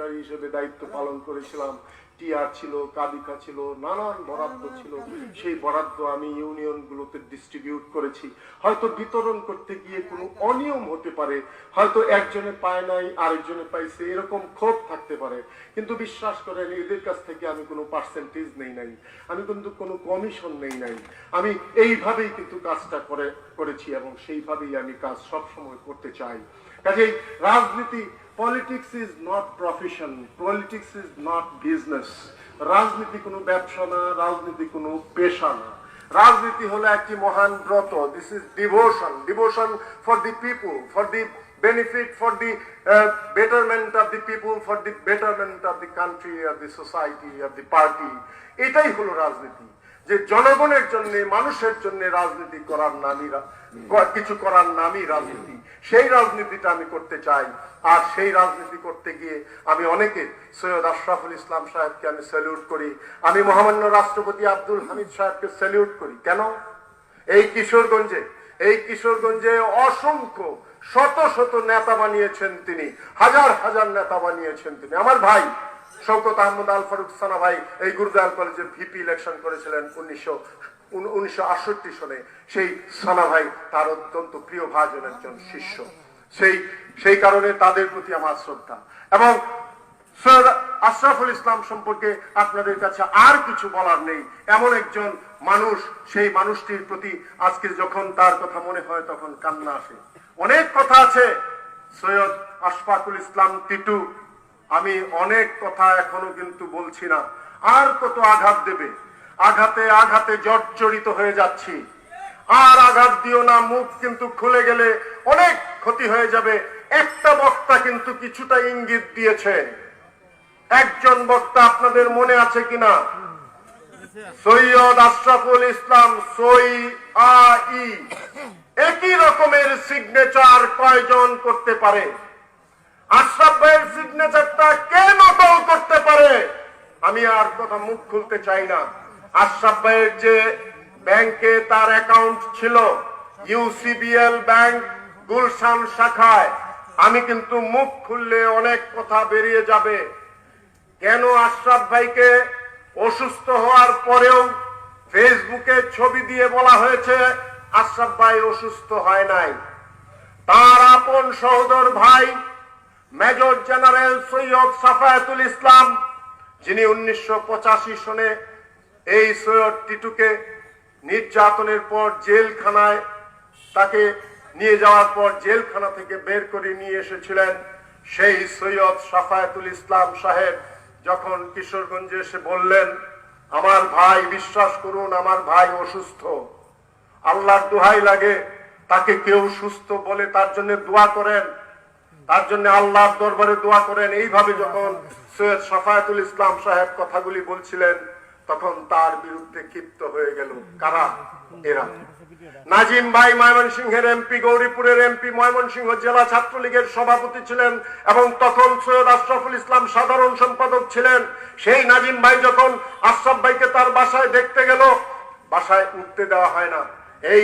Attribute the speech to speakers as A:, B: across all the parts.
A: Secretary হিসেবে দায়িত্ব পালন করেছিলাম। টিআর ছিল কাবিকা ছিল, নানান বরাদ্দ ছিল। সেই বরাদ্দ আমি ইউনিয়নগুলোতে ডিস্ট্রিবিউট করেছি। হয়তো বিতরণ করতে গিয়ে কোনো অনিয়ম হতে পারে। হয়তো একজনে পায় নাই, আরেকজনে পাইছে, এরকম ক্ষোভ থাকতে পারে। কিন্তু বিশ্বাস করেন, এদের কাছ থেকে আমি কোনো পার্সেন্টেজ নেই নাই। আমি কিন্তু কোনো কমিশন নেই নাই। আমি এইভাবেই কিন্তু কাজটা করে, করেছি এবং সেইভাবেই আমি কাজ সব সময় করতে চাই। কাজেই রাজনীতি politics is not profession politics is not business রাজনীতি কোনো ব্যবসা না রাজনীতি কোনো পেশা না রাজনীতি হলো একটি মহান ব্রত this is devotion devotion for the people for the benefit for the betterment of of the for for betterment of of country of of society of of party এটাই হলো রাজনীতি যে জনগণের জন্য, মানুষের জন্য রাজনীতি করার নামই কিছু করার নামই রাজনীতি। সেই রাজনীতিটা আমি করতে চাই। আর সেই রাজনীতি করতে গিয়ে আমি অনেকে, সৈয়দ আশরাফুল ইসলাম সাহেবকে আমি স্যালিউট করি। আমি মহামান্য রাষ্ট্রপতি আব্দুল হামিদ সাহেবকে স্যালিউট করি। কেন? এই কিশোরগঞ্জে এই কিশোরগঞ্জে অসংখ্য, শত শত নেতা বানিয়েছেন তিনি। হাজার হাজার নেতা বানিয়েছেন তিনি। আমার ভাই শৌকত আহমদ আল ফারুক সানা ভাই এই গুরুদয়াল কলেজে ভিপি ইলেকশন করেছিলেন উনিশশো উনিশশো আটষট্টি সনে। সেই সানা ভাই তার অত্যন্ত প্রিয় ভাজন একজন শিষ্য। সেই সেই কারণে তাদের প্রতি আমার শ্রদ্ধা। এবং সৈয়দ আশরাফুল ইসলাম সম্পর্কে আপনাদের কাছে আর কিছু বলার নেই। এমন একজন মানুষ, সেই মানুষটির প্রতি আজকে যখন তার কথা মনে হয় তখন কান্না আসে। অনেক কথা আছে। সৈয়দ আশফাকুল ইসলাম, টিটু আমি অনেক কথা এখনও কিন্তু বলছি না। আর কত আঘাত দেবে? আঘাতে আঘাতে জর্জরিত হয়ে যাচ্ছি। আর আঘাত দিও না, মুখ কিন্তু খুলে গেলে অনেক ক্ষতি হয়ে যাবে। একটা বক্তা কিন্তু কিছুটা ইঙ্গিত দিয়েছে। একজন বক্তা আপনাদের মনে আছে কিনা? সৈয়দ আশরাফুল ইসলাম সই আ ই একই রকমের সিগনেচার কয়জন করতে পারে? আশরাফ ভাইয়ের সিগনেচারটা কে নকল করতে পারে? আমি আর কথা মুখ খুলতে চাই না। আশরাফ ভাইয়ের যে ব্যাংকে তার অ্যাকাউন্ট ছিল ইউসিবিএল ব্যাংক গুলশান শাখায়, আমি কিন্তু মুখ খুললে অনেক কথা বেরিয়ে যাবে। কেন আশরাফ ভাইকে অসুস্থ হওয়ার পরেও ফেসবুকে ছবি দিয়ে বলা হয়েছে, আশরাফ ভাই অসুস্থ হয় নাই? তার আপন সহোদর ভাই মেজর জেনারেল সৈয়দ সাফায়াতুল ইসলাম, যিনি উনিশশো সনে এই সৈয়দ টিটুকে নির্যাতনের পর জেলখানায় তাকে নিয়ে যাওয়ার পর জেলখানা থেকে বের করে নিয়ে এসেছিলেন সেই সৈয়দ সাফায়াতুল ইসলাম সাহেব। যখন কিশোরগঞ্জে এসে বললেন, আমার ভাই, বিশ্বাস করুন, আমার ভাই অসুস্থ। আল্লাহর দোহাই লাগে, তাকে কেউ সুস্থ বলে তার জন্য দোয়া করেন। তার জন্য আল্লাহর দরবারে দোয়া করেন। এইভাবে যখন সৈয়দ সাফায়াতুল ইসলাম সাহেব কথাগুলি বলছিলেন, তখন তার বিরুদ্ধে ক্ষিপ্ত হয়ে গেল। কারা? এরা। নাজিম ভাই ময়মনসিংহের এমপি, গৌরীপুরের এমপি, ময়মনসিংহ জেলা ছাত্রলীগের সভাপতি ছিলেন এবং তখন সৈয়দ আশরাফুল ইসলাম সাধারণ সম্পাদক ছিলেন। সেই নাজিম ভাই যখন আশরাফ ভাইকে তার বাসায় দেখতে গেল, বাসায় উঠতে দেওয়া হয় না। এই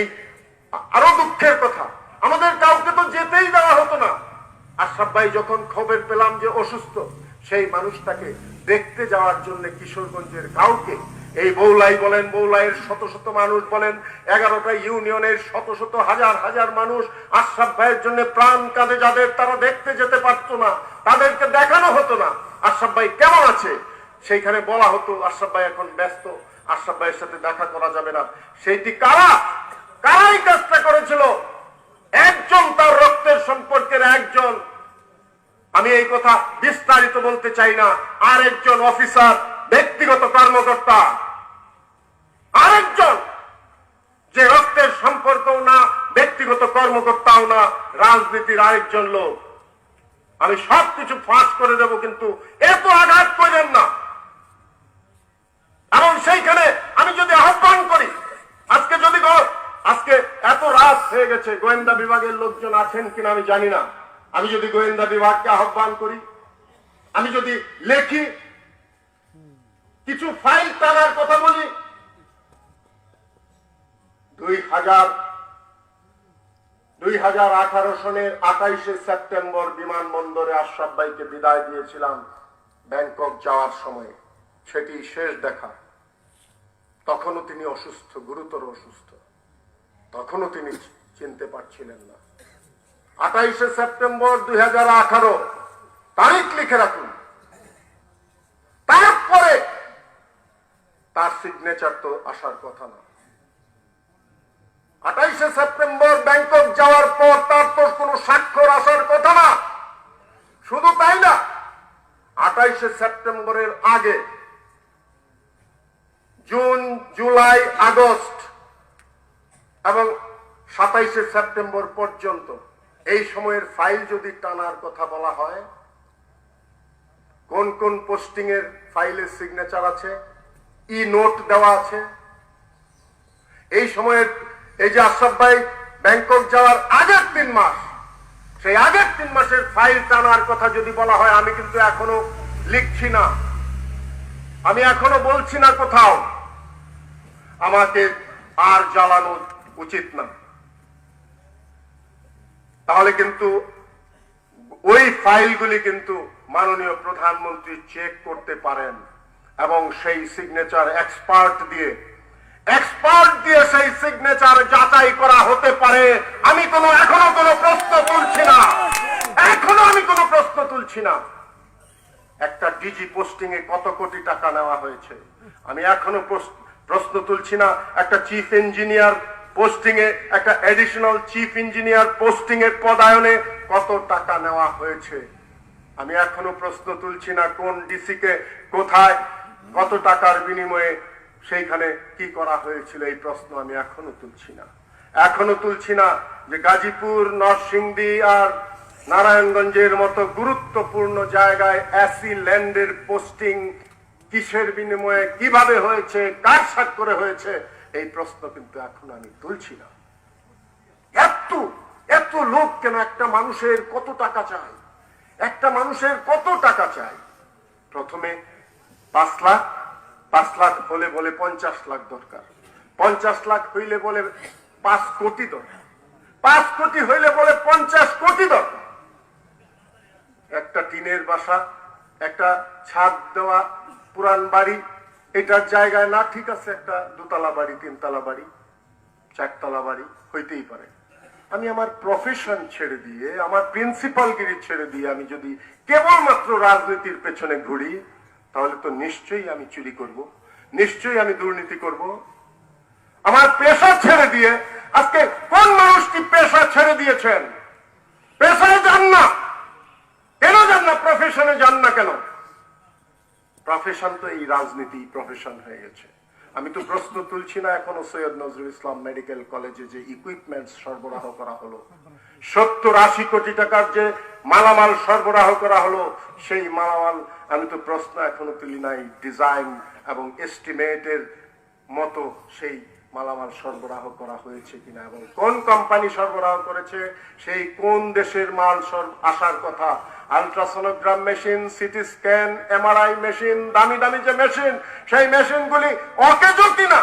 A: আরও দুঃখের কথা, আমাদের কাউকে তো যেতেই দেওয়া হতো না। আশরাফ ভাই যখন খবর পেলাম যে অসুস্থ, সেই মানুষটাকে দেখতে যাওয়ার জন্য কিশোরগঞ্জের কাউকে, এই বৌলাই বলেন বৌলাইয়ের শত শত মানুষ বলেন, এগারোটা ইউনিয়নের শত শত হাজার হাজার মানুষ আশরাফ ভাইয়ের জন্য প্রাণ কাঁদে যাদের, তারা দেখতে যেতে পারতো না, তাদেরকে দেখানো হতো না। আশরাফ ভাই কেমন আছে? সেইখানে বলা হতো, আশরাফ ভাই এখন ব্যস্ত, আশরাফ ভাইয়ের সাথে দেখা করা যাবে না। সেইটি কারা? কারাই কাজটা করেছিল? একজন তার রক্তের সম্পর্কের একজন। আমি এই কথা বিস্তারিত বলতে চাই না। আরেকজন অফিসার, ব্যক্তিগত কর্মকর্তা। আরেকজন, যে রক্তের সম্পর্কও না, ব্যক্তিগত কর্মকর্তাও না, রাজনীতির আরেকজন লোক। আমি সবকিছু ফাঁস করে দেব, কিন্তু এত আঘাত করেন না। এবং সেইখানে আমি যদি আহ্বান করি, আজকে যদি আজকে এত রাত হয়ে গেছে, গোয়েন্দা বিভাগের লোকজন আছেন কিনা আমি জানি না। আমি যদি গোয়েন্দা বিভাগকে আহ্বান করি, আমি যদি লেখি, কিছু ফাইল টানার কথা বলি, দুই হাজার দুই হাজার আঠারো সনের আঠাইশে সেপ্টেম্বর বিমানবন্দরে আশরাফ ভাইকে বিদায় দিয়েছিলাম ব্যাংকক যাওয়ার সময়। সেটি শেষ দেখা। তখনও তিনি অসুস্থ, গুরুতর অসুস্থ। তখনও তিনি চিনতে পারছিলেন না। আঠাইশে সেপ্টেম্বর দুই হাজার আঠারো। তারিখ লিখে রাখুন। তারপরে তার সিগনেচার তো আসার কথা না। আঠাইশে সেপ্টেম্বর ব্যাংকক যাওয়ার পর তার তো কোনো স্বাক্ষর আসার কথা না। শুধু তাই না, আঠাইশে সেপ্টেম্বরের আগে জুন, জুলাই, আগস্ট এবং সাতাইশে সেপ্টেম্বর পর্যন্ত এই সময়ের ফাইল যদি টানার কথা বলা হয়, কোন কোন পোস্টিং এর ফাইলের সিগনেচার আছে, ই নোট দেওয়া আছে, এই সময়ের এই যে আশরাফ ভাই ব্যাংকক যাওয়ার আগের তিন মাস, সেই আগের তিন মাসের ফাইল টানার কথা যদি বলা হয়, আমি কিন্তু এখনও লিখছি না। আমি এখনও বলছি না কোথাও। আমাকে আর জ্বালানো উচিত না। তাহলে কিন্তু ওই ফাইলগুলি কিন্তু মাননীয় প্রধানমন্ত্রী চেক করতে পারেন এবং সেই সিগনেচার এক্সপার্ট দিয়ে এক্সপার্ট দিয়ে সেই সিগনেচার যাচাই করা হতে পারে। আমি কোনো, এখনও কোনো প্রশ্ন তুলছি না। এখনও আমি কোনো প্রশ্ন তুলছি না। একটা ডিজি পোস্টিং এ কত কোটি টাকা নেওয়া হয়েছে? আমি এখনও প্রশ্ন- তুলছি না। একটা চিফ ইঞ্জিনিয়ার পোস্টিং এ একটা অ্যাডিশনাল চিফ ইঞ্জিনিয়ার পোস্টিংয়ের পদায়নে কত টাকা নেওয়া হয়েছে? আমি এখনও প্রশ্ন তুলছি না কোন ডিসিকে কোথায় কত টাকার বিনিময়ে সেইখানে কি করা হয়েছিল এই প্রশ্ন আমি এখনও তুলছি না। এখনও তুলছি না যে গাজীপুর, নরসিংদী আর নারায়ণগঞ্জের মতো গুরুত্বপূর্ণ জায়গায় অ্যাসি ল্যান্ডের পোস্টিং কিসের বিনিময়ে কীভাবে হয়েছে, কার স্বাক্ষরে হয়েছে এই প্রশ্ন কিন্তু এখন আমি তুলছি না। এত এত লোক কেন একটা মানুষের কত টাকা চায়? একটা মানুষের কত টাকা চায়? প্রথমে পাঁচ লাখ পাঁচ লাখ হলে বলে পঞ্চাশ লাখ দরকার। পঞ্চাশ লাখ হইলে বলে পাঁচ কোটি দরকার। পাঁচ কোটি হইলে বলে পঞ্চাশ কোটি দরকার। একটা টিনের বাসা, একটা ছাদ দেওয়া, পুরান বাড়ি এটার জায়গায় না, ঠিক আছে, একটা দোতলা বাড়ি, তিনতলা বাড়ি, চারতলা বাড়ি, হইতেই পারে। আমি আমার প্রফেশন ছেড়ে দিয়ে, আমার প্রিন্সিপাল গিরি ছেড়ে দিয়ে আমি যদি কেবলমাত্র রাজনীতির পেছনে ঘুরি, তাহলে তো নিশ্চয়ই আমি চুরি করব, নিশ্চয়ই আমি দুর্নীতি করব। আমার পেশা ছেড়ে দিয়ে, আজকে কোন মানুষটি পেশা ছেড়ে দিয়েছেন? পেশায় যান না। কেন যান না? প্রফেশনে যান না কেন? প্রফেশন তো এই রাজনীতি প্রফেশন হয়ে গেছে। আমি তো প্রশ্ন তুলছি না এখনও সৈয়দ নজরুল ইসলাম মেডিকেল কলেজে যে ইকুইপমেন্ট সরবরাহ করা হলো। সত্তর আশি কোটি টাকার যে মালামাল সরবরাহ করা হলো, সেই মালামাল আমি তো প্রশ্ন এখনও তুলি নাই। ডিজাইন এবং এস্টিমেটের মতো সেই মালামাল সরবরাহ করা হয়েছে কিনা এবং কোন কোম্পানি সরবরাহ করেছে, সেই কোন দেশের মাল সর- আসার কথা? Ultrasonogram machine, CT scan, MRI machine, দামি দামি যে মেশিন, সেই মেশিনগুলি অকেজ কিনা?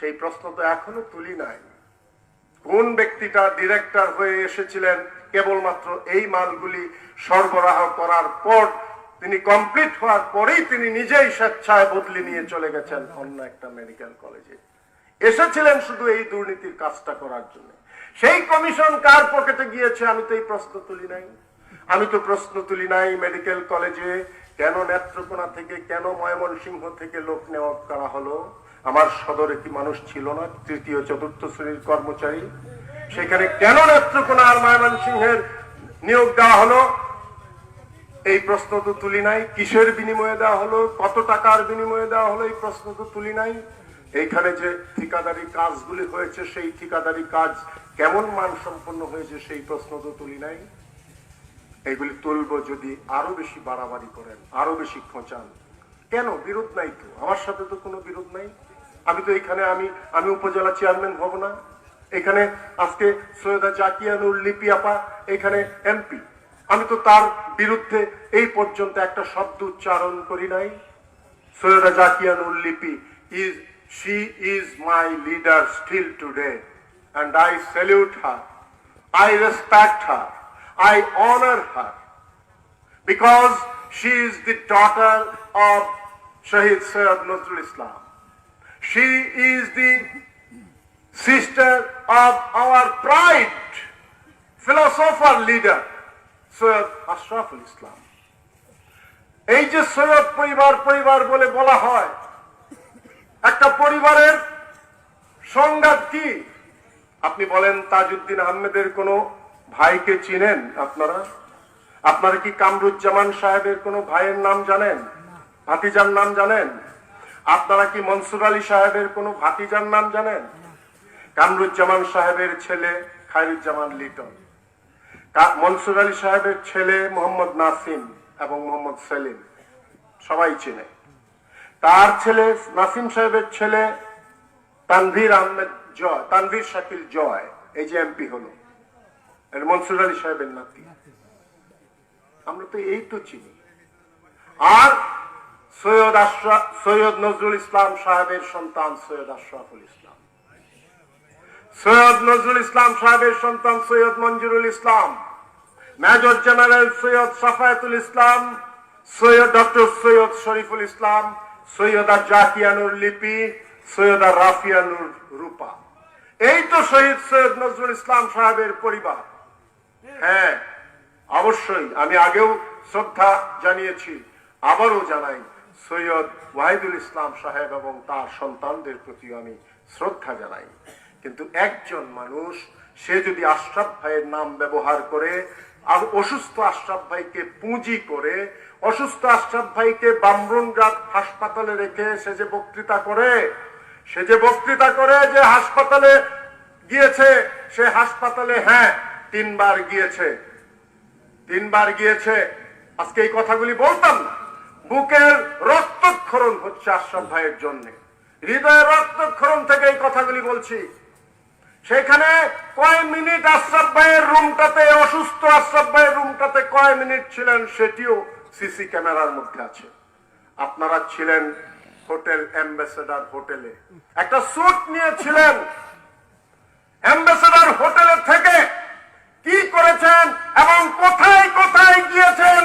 A: সেই প্রশ্ন তো এখনও তুলি নাই। কোন ব্যক্তিটা ডিরেক্টর হয়ে এসেছিলেন, কেবলমাত্র এই মালগুলি সরবরাহ করার পর তিনি কমপ্লিট হওয়ার পরেই তিনি নিজেই স্বেচ্ছায় বদলি নিয়ে চলে গেছেন অন্য একটা মেডিকেল কলেজে। এসেছিলেন শুধু এই দুর্নীতির কাজটা করার জন্য। সেই কমিশন কার পকেটে গিয়েছে আমি তো এই প্রশ্ন তুলি নাই। আমি তো প্রশ্ন তুলি নাই মেডিকেল কলেজে কেন নেত্রকোনা থেকে, কেন ময়মনসিংহ থেকে লোক নেওয়া করা হলো। আমার সদরে কি মানুষ ছিল না, তৃতীয়, চতুর্থ শ্রেণির কর্মচারী? সেখানে কেন নেত্রকোনা আর ময়মনসিংহের নিয়োগ দেওয়া হলো? এই প্রশ্ন তো তুলি নাই। কিসের বিনিময়ে দেওয়া হলো? কত টাকার বিনিময়ে দেওয়া হলো? এই প্রশ্ন তো তুলি নাই। এইখানে যে ঠিকাদারি কাজগুলি হয়েছে, সেই ঠিকাদারি কাজ কেমন মান সম্পন্ন হয়েছে সেই প্রশ্ন তো তুলি নাই। এগুলি তুলবো যদি আরও বেশি বাড়াবাড়ি করেন, আরও বেশি খোঁচান। কেন? বিরোধ নাই তো। আমার সাথে তো কোনো বিরোধ নাই। আমি তো এখানে, আমি আমি উপজেলা চেয়ারম্যান হব না। এখানে আজকে সৈয়দা জাকিয়ানুর লিপি আপা, এখানে এমপি। আমি তো তার বিরুদ্ধে এই পর্যন্ত একটা শব্দ উচ্চারণ করি নাই। Syeda Zakianur Lipi is she is my leader still today and I salute her. I respect her. I honor her because she is the daughter of Shahid Sayyid Nazrul Islam. She is the sister of our pride, philosopher leader, Sayyid Ashraful Islam. এই যে সৈয়দ পরিবার পরিবার বলে বলা হয় একটা পরিবারের সংঘাত কি? আপনি বলেন তাজউদ্দিন আহমেদের কোনো ভাইকে চিনেন আপনারা? আপনারা কি কামরুজ্জামান সাহেবের কোনো ভাইয়ের নাম জানেন? ভাতিজার নাম জানেন? আপনারা কি মনসুর আলী সাহেবের কোনো ভাতিজার নাম জানেন? কামরুজ্জামান সাহেবের ছেলে খায়রুজ্জামান লিটন। মনসুর আলী সাহেবের ছেলে মোহাম্মদ নাসিম এবং মোহাম্মদ সেলিম। সবাই চেনে। তার ছেলে নাসিম সাহেবের ছেলে তানভীর আহমেদ জয়, তানভীর শাকিল জয়, এই যে এমপি হলো। মনসুর আলী সাহেবের নাতি। আমরা তো এই তো চিনি। আর সৈয়দ আশরাফ, সৈয়দ নজরুল ইসলাম সাহেবের সন্তান সৈয়দ আশরাফুল ইসলাম। সৈয়দ নজরুল ইসলাম সাহেবের সন্তান Syed Manjurul Islam. Major general Syed Safayatul Islam, Syed doctor Syed Shariful Islam Syeda Zakianur Lipi, Syeda Rafianur Rupa. এই তো শহীদ সৈয়দ নজরুল ইসলাম সাহেবের পরিবার। হ্যাঁ অবশ্যই আমি আগেও শ্রদ্ধা জানিয়েছি, আবারও জানাই, সৈয়দ ওয়াহিদুল ইসলাম সাহেব এবং তার সন্তানদের প্রতি আমি শ্রদ্ধা জানাই। কিন্তু একজন মানুষ, সে যদি আশরাফ ভাইয়ের নাম ব্যবহার করে অসুস্থ আশরাফ ভাইকে পুঁজি করে অসুস্থ আশরাফ ভাইকে বামরুনঘাট হাসপাতালে রেখে সে যে বক্তৃতা করে, সে যে বক্তৃতা করে যে হাসপাতালে গিয়েছে, সে হাসপাতালে হ্যাঁ তিনবার গিয়েছে। তিনবার গিয়েছে। আজকে এই কথাগুলি বলতাম না। বুকের রক্তক্ষরণ হচ্ছে আশরাফ ভাইয়ের জন্য। হৃদয়ের রক্তক্ষরণ থেকে এই কথাগুলি বলছি। সেখানে কয় মিনিট আশরাফ ভাইয়ের রুমটাতে, অসুস্থ আশরাফ ভাইয়ের রুমটাতে কয় মিনিট ছিলেন সেটিও সিসি ক্যামেরার মধ্যে আছে। আপনারা ছিলেন হোটেল অ্যাম্বাসেডার হোটেলে। একটা স্যুট নিয়েছিলেন। অ্যাম্বাসেডার হোটেলের থেকে কি করেছেন এবং কোথায় কোথায় গিয়েছেন?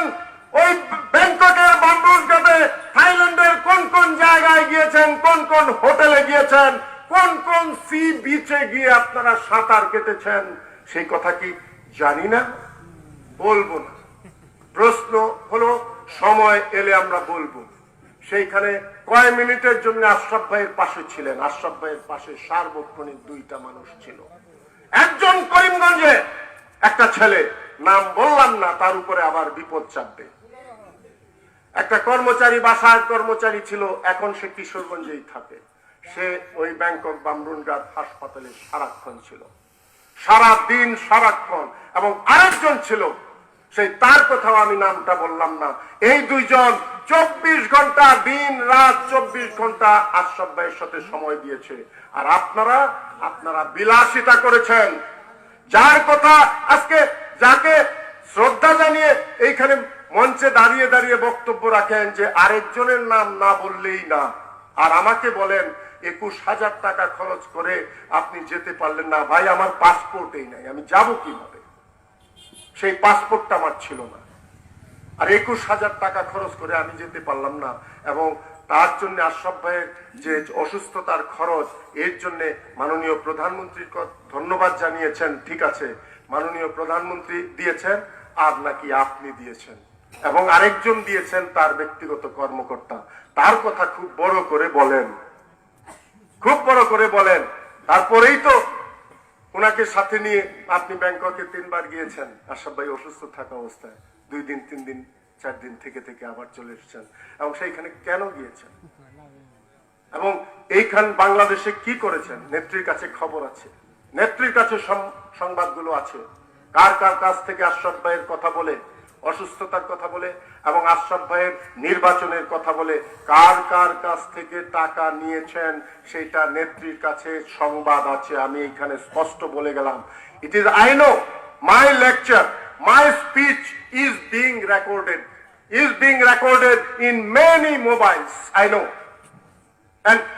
A: ওই ব্যাংককের বাম্বুসঘাটে থাইল্যান্ডের কোন কোন জায়গায় গিয়েছেন? কোন কোন হোটেলে গিয়েছেন? কোন কোন সি বিচে গিয়ে আপনারা সাঁতার কেটেছেন? সেই কথা কি জানি না? বলব না। প্রশ্ন হলো, সময় এলে আমরা বলব। সেইখানে কয় মিনিটের জন্য আশরাফ ভাইয়ের পাশে ছিলেন? আশরাফ ভাইয়ের পাশে সার্বক্ষণিক দুইটা মানুষ ছিল। একজন করিমগঞ্জে, একটা ছেলে। নাম বললাম না, তার উপরে আবার বিপদ চাপবে। একটা কর্মচারী, বাসার কর্মচারী ছিল, এখন সে কিশোরগঞ্জেই থাকে। সে ওই ব্যাংকক বামরুনঘাট হাসপাতালে সারাক্ষণ ছিল। সারা দিন সারাক্ষণ। এবং আরেকজন ছিল সেই তার কথাও আমি নামটা বললাম না। এই দুইজন চব্বিশ ঘণ্টা, দিন, রাত চব্বিশ ঘণ্টা আশরাফ ভাইয়ের সাথে সময় দিয়েছে। আর আপনারা আপনারা বিলাসিতা করেছেন। যার কথা আজকে যাকে শ্রদ্ধা জানিয়ে এইখানে মঞ্চে দাঁড়িয়ে দাঁড়িয়ে বক্তব্য রাখেন যে আরেকজনের নাম না বললেই না। আর আমাকে বলেন, একুশ হাজার টাকা খরচ করে আপনি যেতে পারলেন না। ভাই, আমার পাসপোর্টেই নাই। আমি যাব কীভাবে? সেই পাসপোর্টটা আমার ছিল না। আর একুশ হাজার টাকা খরচ করে আমি যেতে পারলাম না এবং তার জন্য আশরাফ ভাইয়ের যে অসুস্থতার খরচ, এর জন্য মাননীয় প্রধানমন্ত্রীর ধন্যবাদ জানিয়েছেন, ঠিক আছে। মাননীয় প্রধানমন্ত্রী দিয়েছেন, আর নাকি আপনি দিয়েছেন। এবং আরেকজন দিয়েছেন তার ব্যক্তিগত কর্মকর্তা। তার কথা খুব বড় করে বলেন। খুব বড় করে বলেন। তারপরেই তো ওনাকে সাথে নিয়ে আপনি ব্যাংককে তিনবার গিয়েছেন। আশাফ ভাই অসুস্থ থাকা অবস্থায় দুই দিন, তিন দিন, চার দিন থেকে থেকে আবার চলে এসেছেন। এবং সেইখানে কেন গিয়েছেন? এবং এইখান বাংলাদেশে কি করেছেন? নেত্রীর কাছে খবর আছে। নেত্রীর কাছে সংবাদগুলো আছে। কার কার কাছ থেকে আশরাফ ভাইয়ের কথা বলে অসুস্থতার কথা বলে এবং আশরাফ ভাইয়ের নির্বাচনের কথা বলে কার কার কাছ থেকে টাকা নিয়েছেন সেটা নেত্রীর কাছে সংবাদ আছে আমি এখানে স্পষ্ট বলে গেলাম it is I know my lecture my speech is being recorded is being recorded in many mobiles I know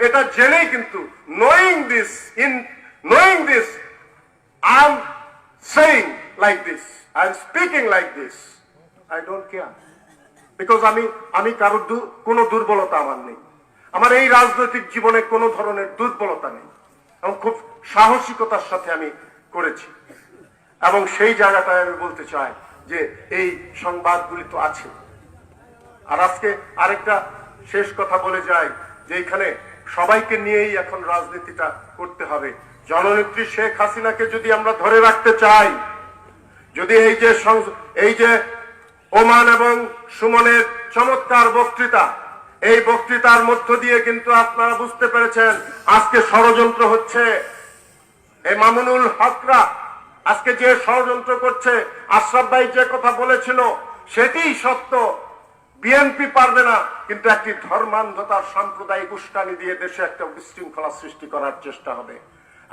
A: এটা জেনেই কিন্তু knowing this, in knowing this, I'm saying like this, I'm speaking like this. I don't care. Because আমি আমি কারও দু- কোনো দুর্বলতা আমার নেই। আমার এই রাজনৈতিক জীবনে কোনো ধরনের দুর্বলতা নেই। এবং খুব সাহসিকতার সাথে আমি করেছি। এবং সেই জায়গাটায় আমি বলতে চাই যে এই সংবাদগুলি তো আছে। আর আজকে আরেকটা শেষ কথা বলে যাই, যে এখানে সবাইকে নিয়েই এখন রাজনীতিটা করতে হবে। জননেত্রী শেখ হাসিনাকে যদি আমরা ধরে রাখতে চাই, যদি এই যে এই যে ওমান এবং সুমনের চমৎকার বক্তৃতা। এই বক্তৃতার মধ্য দিয়ে কিন্তু আপনারা বুঝতে পেরেছেন আজকে ষড়যন্ত্র হচ্ছে। এই মামুনুল হকরা আজকে যে ষড়যন্ত্র করছে, আশরাফ ভাই যে কথা বলেছিল, সেটিই সত্য। বিএনপি পারবে না, কিন্তু একটি ধর্মান্ধতার সাম্প্রদায়িক উস্কানি দিয়ে দেশে একটা বিশৃঙ্খলা সৃষ্টি করার চেষ্টা হবে।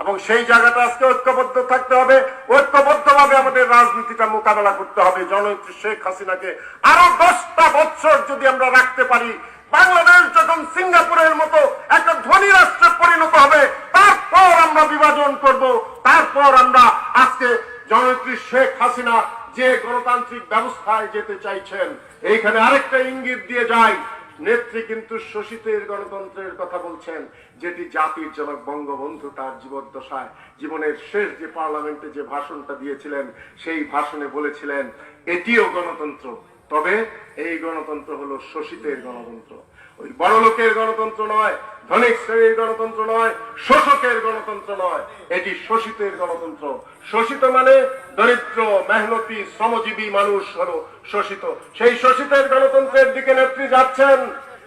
A: এবং সেই জায়গাটা আজকে ঐক্যবদ্ধ থাকতে হবে। ঐক্যবদ্ধভাবে আমাদের রাজনীতিটা মোকাবেলা করতে হবে। জননেত্রী শেখ হাসিনাকে আরও দশটা বছর যদি আমরা রাখতে পারি, বাংলাদেশ যখন সিঙ্গাপুরের মতো একটা ধনী রাষ্ট্রে পরিণত হবে, তারপর আমরা বিভাজন করব। তারপর আমরা আজকে জননেত্রী শেখ হাসিনা যে গণতান্ত্রিক ব্যবস্থায় যেতে চাইছেন, এইখানে আরেকটা ইঙ্গিত দিয়ে যায় নেত্রী কিন্তু শোষিতের গণতন্ত্রের কথা বলছেন, যেটি জাতির জনক বঙ্গবন্ধু তার জীবদ্দশায়। জীবনের শেষ যে পার্লামেন্টে যে ভাষণটা দিয়েছিলেন, সেই ভাষণে বলেছিলেন, এটিও গণতন্ত্র। তবে এই গণতন্ত্র হলো শোষিতের গণতন্ত্র। ওই বড় লোকের গণতন্ত্র নয়, ধনিক শ্রেণির গণতন্ত্র নয়, শোষকের গণতন্ত্র নয়, এটি শোষিতের গণতন্ত্র। শোষিত মানে দরিদ্র, মেহনতি, শ্রমজীবী মানুষ হলো শোষিত। সেই শোষিতের গণতন্ত্রের দিকে নেত্রী যাচ্ছেন।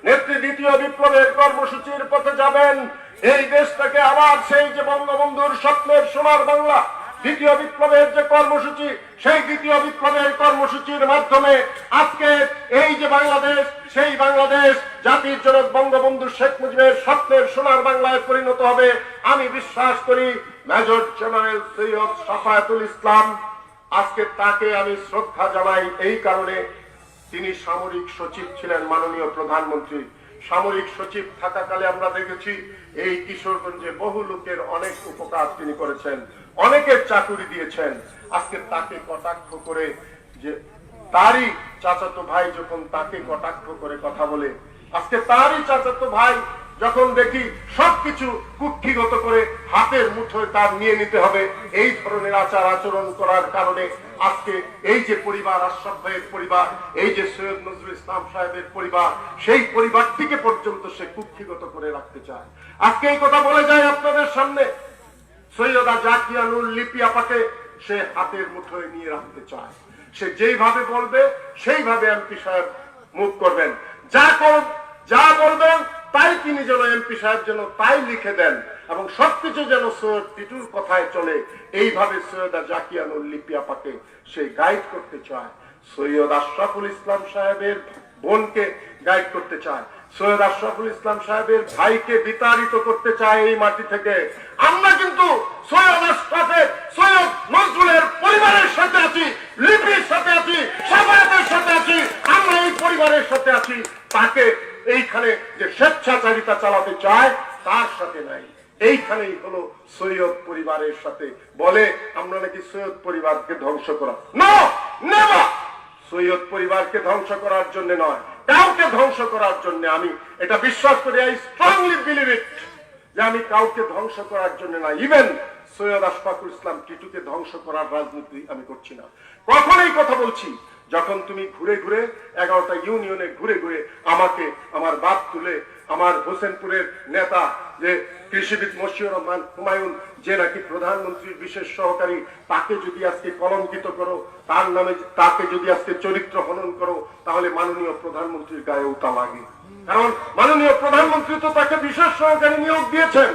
A: নেত্রী দ্বিতীয় বিপ্লবের কর্মসূচির পথে যাবেন। এই দেশটাকে আবার সেই যে বঙ্গবন্ধুর স্বপ্নের সোনার বাংলা দ্বিতীয় বিপ্লবের যে কর্মসূচি, সেই দ্বিতীয় বিপ্লবের কর্মসূচির মাধ্যমে আজকে এই যে বাংলাদেশ, সেই বাংলাদেশ জাতির জনক বঙ্গবন্ধু শেখ মুজিবের স্বপ্নের সোনার বাংলায় পরিণত হবে। আমি বিশ্বাস করি, মেজর জেনারেল সৈয়দ সাফায়াতুল ইসলাম, আজকে তাকে আমি শ্রদ্ধা জানাই এই কারণে। তিনি সামরিক সচিব ছিলেন মাননীয় প্রধানমন্ত্রী। সামরিক সচিব থাকাকালে আমরা দেখেছি এই কিশোরগঞ্জে বহু লোকের অনেক উপকার তিনি করেছেন, অনেকের চাকুরি দিয়েছেন। আজকে তাকে কটাক্ষ করে যে, তারই চাচাতো ভাই যখন তাকে কটাক্ষ করে কথা বলে, আজকে তারই চাচাতো ভাই যখন দেখি সবকিছু কুক্ষিগত করে হাতের মুঠোয় তার নিয়ে নিতে হবে, এই ধরনের আচার আচরণ করার কারণে আজকে এই যে পরিবার, আশরাফ ভাইয়ের পরিবার, এই যে সৈয়দ নজরুল ইসলাম সাহেবের পরিবার, সেই পরিবারটিকে পর্যন্ত সে কুক্ষিগত করে রাখতে চায়। আজকে এই কথা বলে যায় আপনাদের সামনে। সৈয়দা জাকিয়ানুল লিপি আপাকে সে হাতের মুঠোয় নিয়ে রাখতে চায়। সে যেইভাবে বলবে, সেইভাবে এমপি সাহেব মুখ করবেন। যা কর যা বলবেন তাই তিনি যেন এমপি সাহেব যেন তাই লিখে দেন এবং সবকিছু যেন সৈয়দ টিটুর কথায় চলে। এইভাবে সৈয়দা জাকিয়ানুল লিপি আপাকে সে গাইড করতে চায়। সৈয়দ আশরাফুল ইসলাম সাহেবের বোনকে গাইড করতে চায়। সৈয়দ আশরাফুল ইসলাম সাহেবের ভাইকে বিতাড়িত করতে চায় এই মাটি থেকে। আমরা কিন্তু সৈয়দ আশরাফের সৈয়দ নজরুলের পরিবারের সাথে আছি, লিপির সাথে আছি সাথে আছি, আমরা এই পরিবারের সাথে আছি। তাকে এইখানে যে স্বেচ্ছাচারিতা চালাতে চায়, তার সাথে নাই। এইখানেই হলো সৈয়দ পরিবারের সাথে। বলে, আমরা নাকি সৈয়দ পরিবারকে ধ্বংস করা নো সৈয়দ পরিবারকে ধ্বংস করার জন্য নয়। কাউকে ধ্বংস করার জন্য আমি, এটা বিশ্বাস করি আই স্ট্রংলি বিলিভ ইট যে আমি কাউকে ধ্বংস করার জন্য না। ইভেন সৈয়দ আশফাকুল ইসলাম টিটুকে ধ্বংস করার রাজনীতি আমি করছি না। কখনোই কথা বলছি যখন তুমি ঘুরে ঘুরে এগারোটা ইউনিয়নে ঘুরে ঘুরে আমাকে, আমার বাপ তুলে, আমার হোসেনপুরের নেতা, যে কৃষিবিদ মশিউর রহমান হুমায়ুন, যে নাকি প্রধানমন্ত্রীর বিশেষ সহকারী, তাকে যদি আজকে কলঙ্কিত করো, তার নামে তাকে যদি আজকে চরিত্র হনন করো, তাহলে মাননীয় প্রধানমন্ত্রীর গায়ে উতা লাগে। কারণ মাননীয় প্রধানমন্ত্রী তো তাকে বিশেষ সহকারী নিয়োগ দিয়েছেন।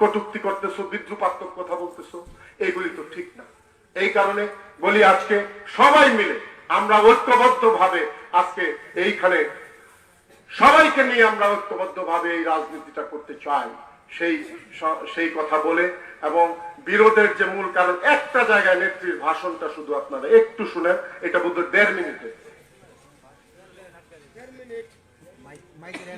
A: কটুক্তি করতেছো, বিদ্রুপাত্মক কথা বলতেছো। এইগুলি তো ঠিক না। এই কারণে বলি আজকে সবাই মিলে আমরা ঐক্যবদ্ধ ভাবে আজকে এইখানে সবাইকে নিয়ে আমরা ঐক্যবদ্ধ ভাবে এই রাজনীতিটা করতে চাই। সেই সেই কথা বলে এবং বিরোধের যে মূল কারণ একটা জায়গায় নেত্রীর ভাষণটা শুধু আপনারা একটু শুনেন এটা বোধ হয় দেড় মিনিটে।
B: মাইকের